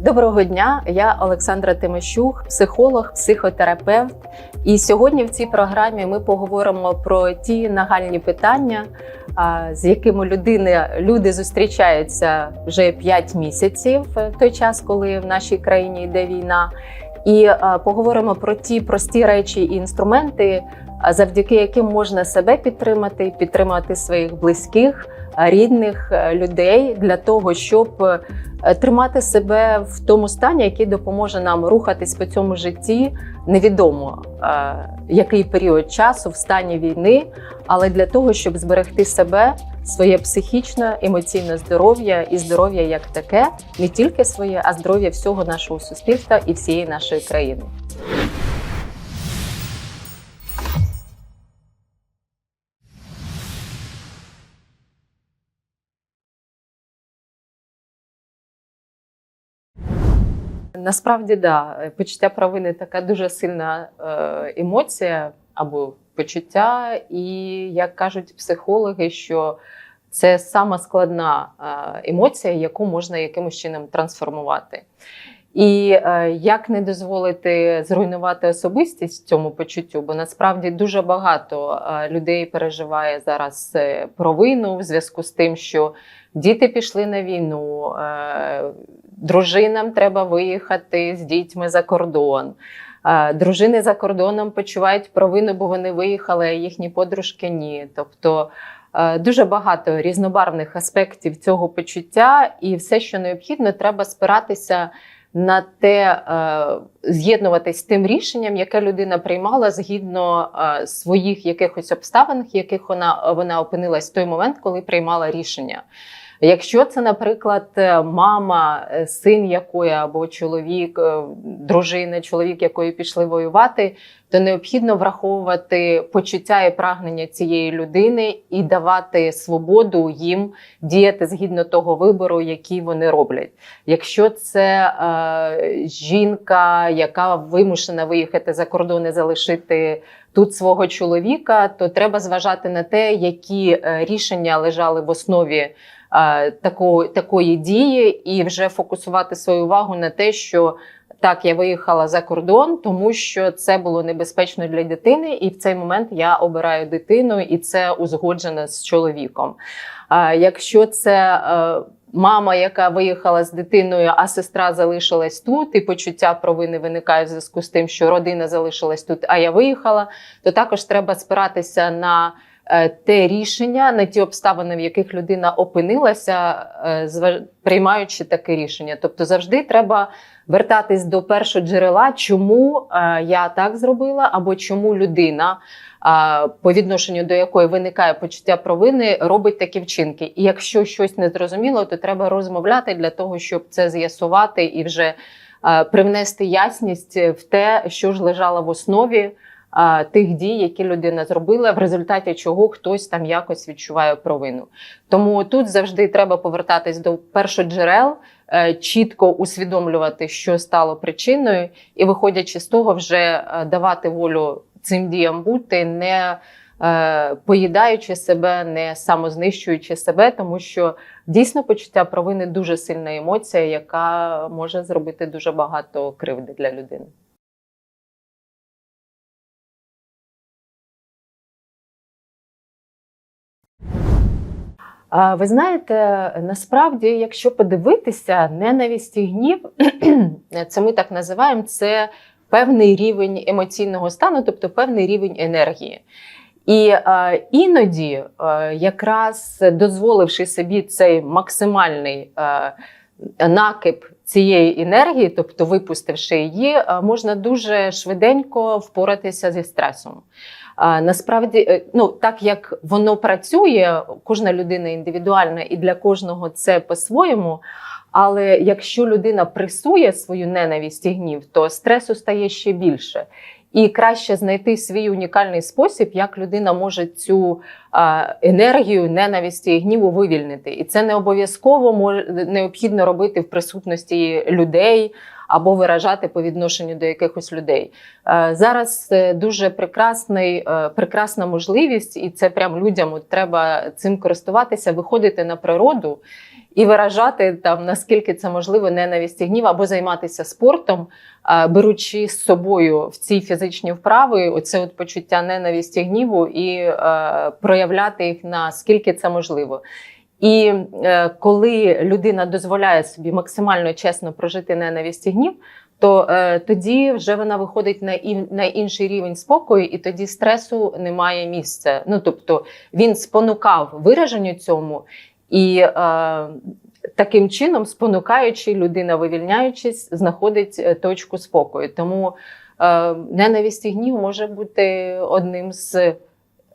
Доброго дня, я Олександра Тимощук, психолог, психотерапевт. І сьогодні в цій програмі ми поговоримо про ті нагальні питання, з якими людини, люди зустрічаються вже 5 місяців в той час, коли в нашій країні йде війна. І поговоримо про ті прості речі і інструменти, завдяки яким можна себе підтримати, підтримати своїх близьких, рідних е, людей для того, щоб е, тримати себе в тому стані, який допоможе нам рухатись по цьому житті. Невідомо е, який період часу в стані війни, але для того, щоб зберегти себе, своє психічне, емоційне здоров'я і здоров'я як таке, не тільки своє, а здоров'я всього нашого суспільства і всієї нашої країни. Насправді, да, почуття провини така дуже сильна е, емоція або почуття, і як кажуть психологи, що це сама складна е, емоція, яку можна якимось чином трансформувати. І е, як не дозволити зруйнувати особистість цьому почуттю, бо насправді дуже багато е, людей переживає зараз е, провину в зв'язку з тим, що діти пішли на війну, дружинам треба виїхати з дітьми за кордон. Дружини за кордоном почувають провину, бо вони виїхали, а їхні подружки ні. Тобто дуже багато різнобарвних аспектів цього почуття, і все, що необхідно, треба спиратися на те, е, з'єднуватись з тим рішенням, яке людина приймала згідно е, своїх якихось обставин, яких вона, вона опинилась в той момент, коли приймала рішення. Якщо це, наприклад, е, мама, е, син якої або чоловік, е, дружина, чоловік, якої пішли воювати, то необхідно враховувати почуття і прагнення цієї людини і давати свободу їм діяти згідно того вибору, який вони роблять. Якщо це е, жінка, яка вимушена виїхати за кордон і залишити тут свого чоловіка, то треба зважати на те, які рішення лежали в основі такої, такої дії, і вже фокусувати свою увагу на те, що так, я виїхала за кордон, тому що це було небезпечно для дитини, і в цей момент я обираю дитину, і це узгоджено з чоловіком. А якщо це е, мама, яка виїхала з дитиною, а сестра залишилась тут, і почуття провини виникає в зв'язку з тим, що родина залишилась тут, а я виїхала, то також треба спиратися на е, те рішення, на ті обставини, в яких людина опинилася, е, приймаючи таке рішення. Тобто завжди треба вертатись до першого джерела, чому е, я так зробила, або чому людина, е, по відношенню до якої виникає почуття провини, робить такі вчинки. І якщо щось не зрозуміло, то треба розмовляти для того, щоб це з'ясувати і вже е, привнести ясність в те, що ж лежало в основі. Тих дій, які людина зробила, в результаті чого хтось там якось відчуває провину. Тому тут завжди треба повертатись до першоджерел, е, чітко усвідомлювати, що стало причиною, і, виходячи з того, вже е, давати волю цим діям бути, не е, поїдаючи себе, не самознищуючи себе, тому що дійсно почуття провини дуже сильна емоція, яка може зробити дуже багато кривди для людини. Ви знаєте, насправді, якщо подивитися, ненависть і гнів, це ми так називаємо, це певний рівень емоційного стану, тобто певний рівень енергії. І е, іноді, е, якраз дозволивши собі цей максимальний е, накип цієї енергії, тобто випустивши її, можна дуже швиденько впоратися зі стресом. Насправді, е, ну так як воно працює, кожна людина індивідуальна і для кожного це по-своєму. Але якщо людина пресує свою ненависть і гнів, то стресу стає ще більше. І краще знайти свій унікальний спосіб, як людина може цю енергію ненависті і гніву вивільнити. І це не обов'язково необхідно робити в присутності людей або виражати по відношенню до якихось людей. Е, Зараз е, дуже прекрасний, е, прекрасна можливість, і це прям людям от треба цим користуватися, виходити на природу і виражати там наскільки це можливо ненависть і гнів, або займатися спортом, беручи з собою в ці фізичні вправи, оце от почуття ненависті гніву і проявляти їх наскільки це можливо. І е, коли людина дозволяє собі максимально чесно прожити ненависть і гнів, то е, тоді вже вона виходить на, і, на інший рівень спокою, і тоді стресу немає місця. Ну тобто він спонукав вираженню цьому, і е, таким чином, спонукаючи, людина, вивільняючись, знаходить е, точку спокою. Тому е, ненависть і гнів може бути одним з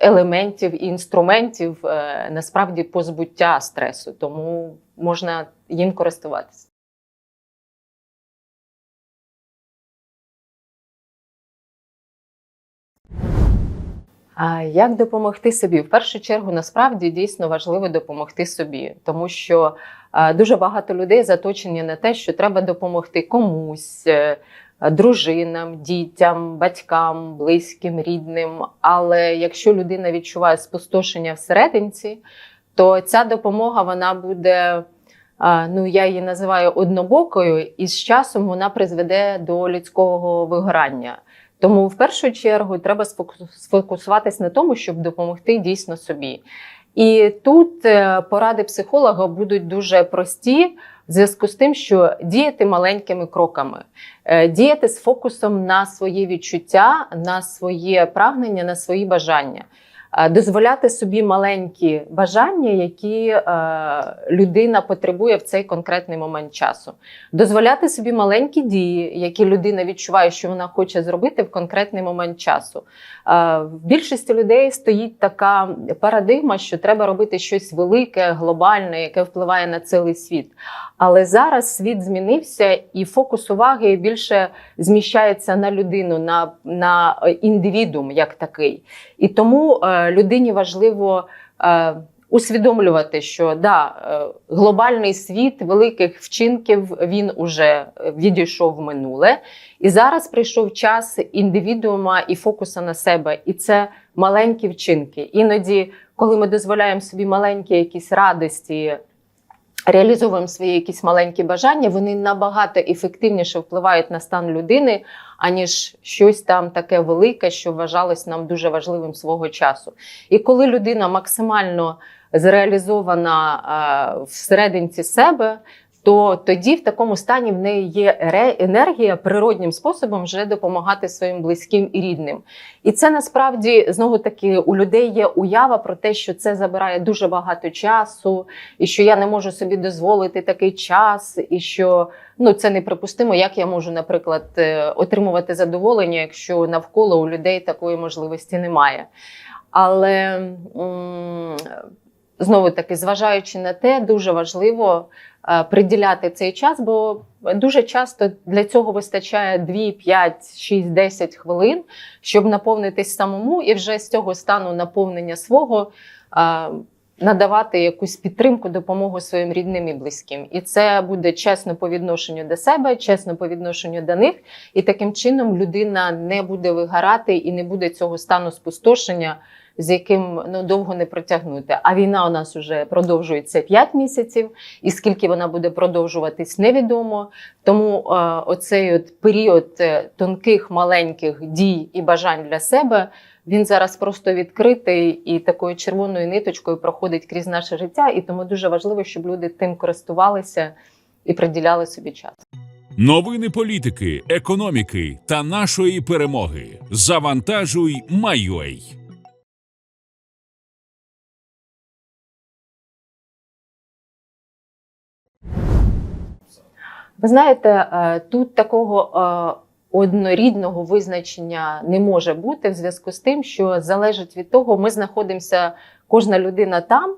елементів і інструментів е, насправді позбуття стресу, тому можна їм користуватися. А Як допомогти собі? В першу чергу, насправді дійсно важливо допомогти собі, тому що е, дуже багато людей заточені на те, що треба допомогти комусь, е, дружинам, дітям, батькам, близьким, рідним. Але якщо людина відчуває спустошення всерединці, то ця допомога вона буде. Ну, я її називаю однобокою, і з часом вона призведе до людського вигорання. Тому в першу чергу треба сфокусуватись на тому, щоб допомогти дійсно собі. І тут е, поради психолога будуть дуже прості в зв'язку з тим, що діяти маленькими кроками, Е, діяти з фокусом на свої відчуття, на своє прагнення, на свої бажання. Е, Дозволяти собі маленькі бажання, які е, людина потребує в цей конкретний момент часу. Дозволяти собі маленькі дії, які людина відчуває, що вона хоче зробити в конкретний момент часу. Е, В більшості людей стоїть така парадигма, що треба робити щось велике, глобальне, яке впливає на цілий світ. Але зараз світ змінився, і фокус уваги більше зміщається на людину, на, на індивідум як такий. І тому людині важливо. Е, Усвідомлювати, що да, е, глобальний світ великих вчинків він уже відійшов в минуле, і зараз прийшов час індивідуума і фокуса на себе. І це маленькі вчинки. Іноді, коли ми дозволяємо собі маленькі якісь радості, реалізовуємо свої якісь маленькі бажання, вони набагато ефективніше впливають на стан людини, аніж щось там таке велике, що вважалось нам дуже важливим свого часу. І коли людина максимально зреалізована е, всерединці себе. То тоді в такому стані в неї є енергія природнім способом вже допомагати своїм близьким і рідним. І це насправді знову таки у людей є уява про те, що це забирає дуже багато часу, і що я не можу собі дозволити такий час, і що ну це неприпустимо. Як я можу, наприклад, е, отримувати задоволення, якщо навколо у людей такої можливості немає. Але знову таки, зважаючи на те, дуже важливо е, приділяти цей час, бо дуже часто для цього вистачає 2, 5, 6, 10 хвилин, щоб наповнитись самому, і вже з цього стану наповнення свого. е, Надавати якусь підтримку, допомогу своїм рідним і близьким, і це буде чесно по відношенню до себе, чесно по відношенню до них, і таким чином людина не буде вигорати і не буде цього стану спустошення, з яким ну довго не протягнути. А війна у нас вже продовжується 5 місяців, і скільки вона буде продовжуватись, невідомо. Тому е, оцей от період е, тонких маленьких дій і бажань для себе. Він зараз просто відкритий і такою червоною ниточкою проходить крізь наше життя, і тому дуже важливо, щоб люди тим користувалися і приділяли собі час. Новини політики, економіки та нашої перемоги. Завантажуй, Майой. Ви знаєте, е, тут такого е, однорідного визначення не може бути в зв'язку з тим, що залежить від того, ми знаходимося, кожна людина там. е,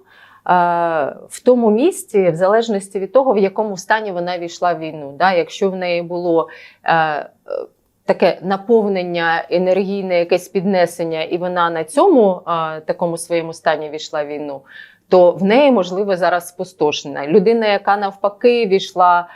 В тому місці, в залежності від того, в якому стані вона війшла в війну. Да? Якщо в неї було таке наповнення, енергійне, якесь піднесення, і вона на цьому такому своєму стані війшла в війну, то в неї можливо зараз спустошена. Людина, яка навпаки війшла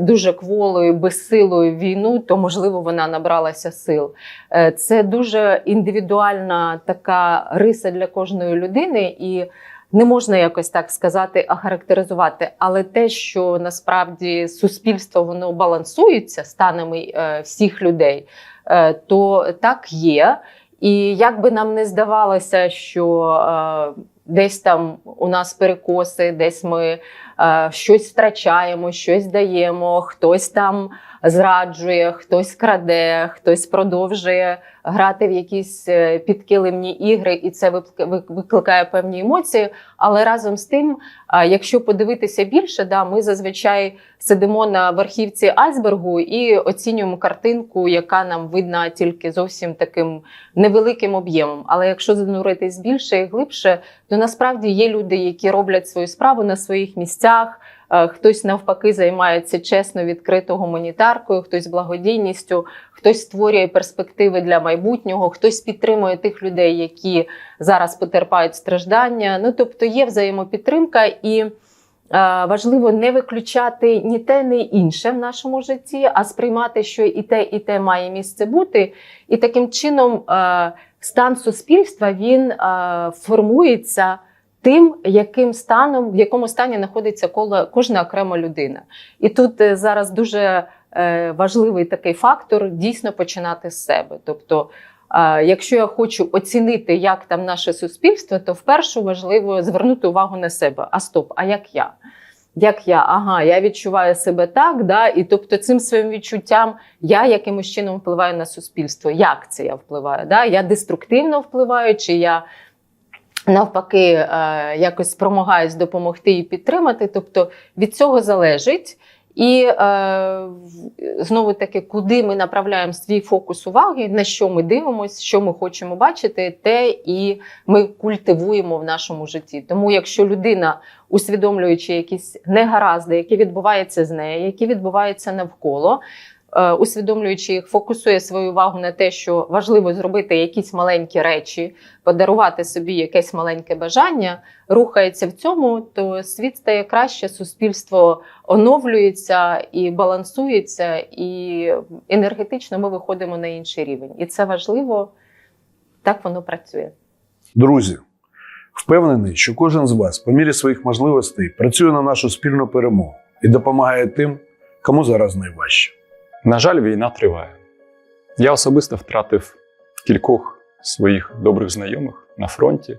дуже кволою, безсилою війну, то можливо вона набралася сил. Е, Це дуже індивідуальна така риса для кожної людини, і не можна якось так сказати, охарактеризувати. Але те, що насправді суспільство воно балансується станами е, всіх людей, е, то так є. І як би нам не здавалося, що десь там у нас перекоси, десь ми щось втрачаємо, щось даємо, хтось там зраджує, хтось краде, хтось продовжує грати в якісь е, підкилимні ігри, і це виклик- викликає певні емоції. Але разом з тим, якщо подивитися більше, да, ми зазвичай сидимо на верхівці айсбергу і оцінюємо картинку, яка нам видна тільки зовсім таким невеликим об'ємом. Але якщо зануритись більше і глибше, то насправді є люди, які роблять свою справу на своїх місцях. Е, Хтось навпаки займається чесно, відкрито гуманітаркою, хтось благодійністю, хтось створює перспективи для майбутнього, хтось підтримує тих людей, які зараз потерпають страждання. Ну тобто є взаємопідтримка, і е, важливо не виключати ні те, ні інше в нашому житті, а сприймати, що і те, і те має місце бути. І таким чином е, стан суспільства він формується тим, яким станом, в якому стані знаходиться коло, кожна окрема людина. І тут е, зараз дуже е, важливий такий фактор дійсно починати з себе. Тобто, е, якщо я хочу оцінити, як там наше суспільство, то вперше важливо звернути увагу на себе. А стоп, а як я? Як я, ага, я відчуваю себе так, да, і тобто цим своїм відчуттям я якимось чином впливаю на суспільство. Як це я впливаю? Да? Я деструктивно впливаю, чи я навпаки е, якось спромагаюсь допомогти і підтримати. Тобто від цього залежить. І е, знову таки, куди ми направляємо свій фокус уваги, на що ми дивимося, що ми хочемо бачити, те і ми культивуємо в нашому житті. Тому, якщо людина, усвідомлюючи якісь негаразди, які відбуваються з нею, які відбуваються навколо, усвідомлюючи їх, фокусує свою увагу на те, що важливо зробити якісь маленькі речі, подарувати собі якесь маленьке бажання, рухається в цьому, то світ стає краще, суспільство оновлюється і балансується, і енергетично ми виходимо на інший рівень. І це важливо, так воно працює. Друзі, впевнений, що кожен з вас, по мірі своїх можливостей, працює на нашу спільну перемогу і допомагає тим, кому зараз найважче. На жаль, війна триває. Я особисто втратив кількох своїх добрих знайомих на фронті,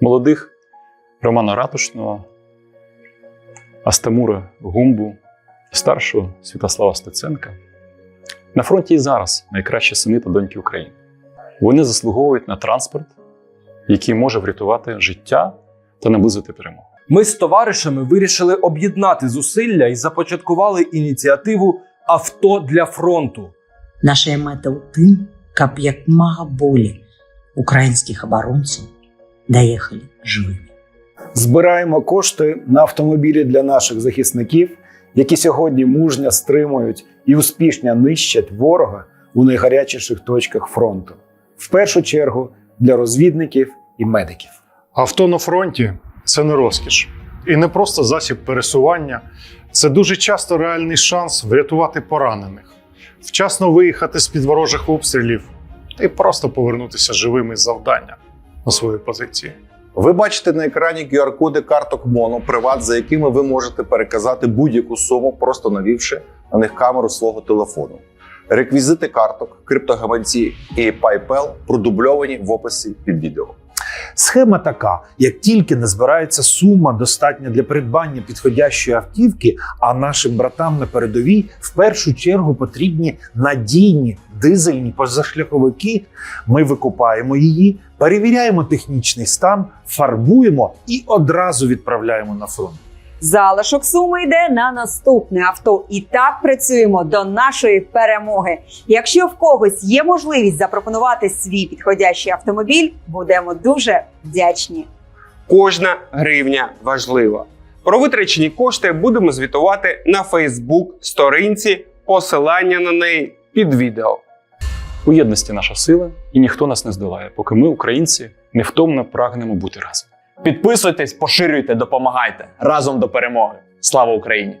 молодих Романа Ратушного, Астамура Гумбу, старшого Святослава Стеценка. На фронті і зараз найкращі сини та доньки України. Вони заслуговують на транспорт, який може врятувати життя та наблизити перемогу. Ми з товаришами вирішили об'єднати зусилля і започаткували ініціативу Авто для фронту. Наша мета у тим, каб як мага болі українських оборонців доїхали живими. Збираємо кошти на автомобілі для наших захисників, які сьогодні мужньо стримують і успішно нищать ворога у найгарячіших точках фронту. В першу чергу для розвідників і медиків. Авто на фронті це не розкіш і не просто засіб пересування. Це дуже часто реальний шанс врятувати поранених, вчасно виїхати з під ворожих обстрілів і просто повернутися живими з завдання на свої позиції. Ви бачите на екрані QR-коди карток Моно Приват, за якими ви можете переказати будь-яку суму, просто навівши на них камеру свого телефону. Реквізити карток, криптогаманці і PayPal продубльовані в описі під відео. Схема така: як тільки не збирається сума достатня для придбання підходящої автівки, а нашим братам на передовій в першу чергу потрібні надійні дизельні позашляховики. Ми викупаємо її, перевіряємо технічний стан, фарбуємо і одразу відправляємо на фронт. Залишок суми йде на наступне авто. І так працюємо до нашої перемоги. Якщо в когось є можливість запропонувати свій підходящий автомобіль, будемо дуже вдячні. Кожна гривня важлива. Про витрачені кошти будемо звітувати на Фейсбук сторінці. Посилання на неї під відео. У єдності наша сила, і ніхто нас не здолає, поки ми, українці, невтомно прагнемо бути разом. Підписуйтесь, поширюйте, допомагайте разом до перемоги. Слава Україні!